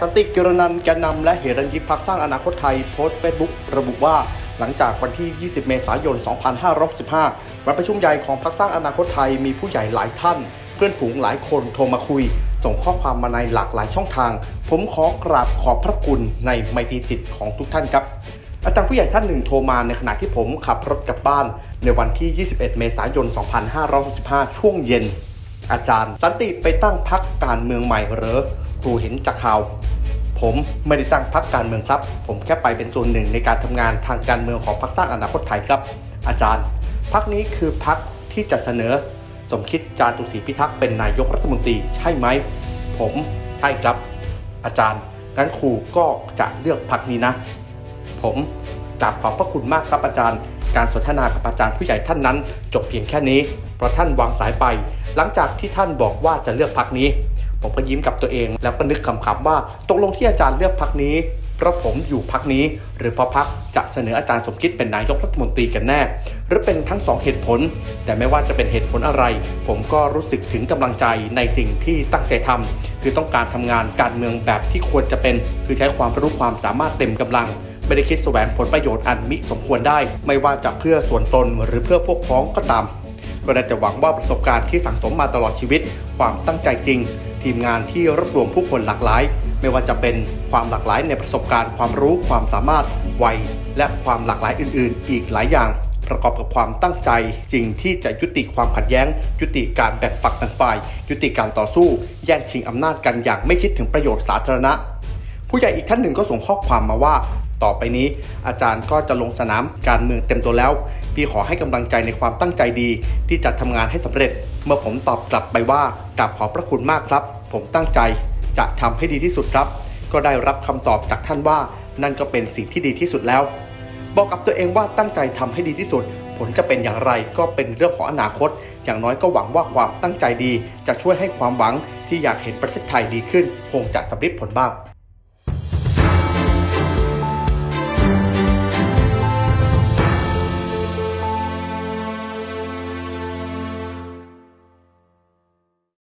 สันติกิรนันแกนนำและเหรัญยิปพักสร้างอนาคตไทยโพสต์เฟซบุ๊กระบุว่าหลังจากวันที่ 20 เมษายน 2565 วันประชุมใหญ่ของพักสร้างอนาคตไทยมีผู้ใหญ่หลายท่าน เพื่อนฝูงหลายคนโทรมาคุย ส่งข้อความมาในหลากหลายช่องทาง ผมขอกราบขอบพระคุณในไมตรีจิตของทุกท่านครับอาจารย์ผู้ใหญ่ท่านหนึ่งโทรมาในขณะที่ผมขับรถกลับบ้าน ในวันที่ 21 เมษายน 2565 ช่วงเย็น อาจารย์ สันติไปตั้งพักการเมืองใหม่เหรอ ครูเห็นจากข่าว ผมไม่ได้ตั้งพักการเมืองครับ ผมแค่ไปเป็นส่วนหนึ่งในการทำงานทางการเมืองของพรรคสร้างอนาคตไทยครับ อาจารย์พักนี้คือพักที่จะเสนอ สมคิดจาตุศรีพิทักษ์เป็นนายกรัฐมนตรีใช่ไหม ผมใช่ครับ อาจารย์งั้นครูก็จะเลือกพักนี้นะ ผมกราบขอบพระคุณมากครับอาจารย์ การสนทนากับอาจารย์ผู้ใหญ่ท่านนั้น จบเพียงแค่นี้เพราะท่านวางสายไป หลังจากที่ท่านบอกว่าจะเลือกพักนี้ ผมก็ยิ้มกับตัวเอง แล้วก็นึกขำๆว่าตกลงที่อาจารย์เลือกพักนี้เพราะผมอยู่พักนี้ หรือเพราะพักจะเสนออาจารย์สมคิดเป็นนายกรัฐมนตรีกันแน่ หรือเป็นทั้งสองเหตุผล แต่ไม่ว่าจะเป็นเหตุผลอะไร ผมก็รู้สึกถึงกำลังใจในสิ่งที่ตั้งใจทำคือต้องการทำงานการเมืองแบบที่ควรจะเป็น คือใช้ความรู้ความสามารถเต็มกำลังไม่ได้คิดแสวงผลประโยชน์อันมิสมควรได้ ไม่ว่าจะเพื่อส่วนตนหรือเพื่อพวกพ้องก็ตาม ก็ได้แต่หวังว่าประสบการณ์ที่สั่งสมมาตลอดชีวิต ความตั้งใจจริง ทีมงานที่รวบรวมผู้คนหลากหลาย ไม่ว่าจะเป็นความหลากหลายในประสบการณ์ความรู้ความสามารถวัย และความหลากหลายอื่น ๆ อีกหลายอย่าง ประกอบกับความตั้งใจจริงที่จะยุติความขัดแย้ง ยุติการแบ่งฝักแบ่งฝ่าย ยุติการต่อสู้ แย่งชิงอำนาจกันอย่างไม่คิดถึงประโยชน์สาธารณะ ผู้ใหญ่อีกท่านหนึ่งก็ส่งข้อความมาว่า ต่อไปนี้ อาจารย์ก็จะลงสนามการเมืองเต็มตัวแล้ว พี่ขอให้กำลังใจในความตั้งใจดี ที่จะทำงานให้สำเร็จ เมื่อผมตอบกลับไปว่ากราบขอบพระคุณมากครับ ผมตั้งใจจะทำให้ดีที่สุดครับ ก็ได้รับคำตอบจากท่านว่า นั่นก็เป็นสิ่งที่ดีที่สุดแล้ว บอกกับตัวเองว่าตั้งใจทำให้ดีที่สุด ผลจะเป็นอย่างไรก็เป็นเรื่องของอนาคต อย่างน้อยก็หวังว่าความตั้งใจดี จะช่วยให้ความหวังที่อยากเห็นประเทศไทยดีขึ้น คงจะสำเร็จผลบ้าง